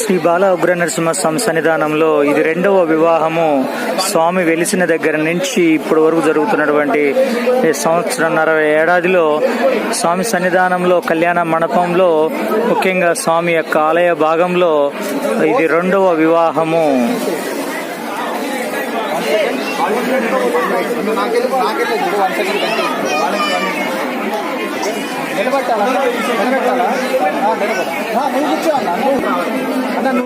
శ్రీ బాల ఉగ్ర నరసింహస్వామి సన్నిధానంలో ఇది రెండవ వివాహము. స్వామి వెలిసిన దగ్గర నుంచి ఇప్పటి వరకు జరుగుతున్నటువంటి సంవత్సరంన్నర ఏడాదిలో స్వామి సన్నిధానంలో కళ్యాణ మండపంలో ముఖ్యంగా స్వామి యొక్క ఆలయ భాగంలో ఇది రెండవ వివాహము. నిలబెట్టాలా? నిలబెట్టాలా? నిలబెట్టాలా నువ్వు కూర్చో అన్న నువ్వు. అన్న నువ్వు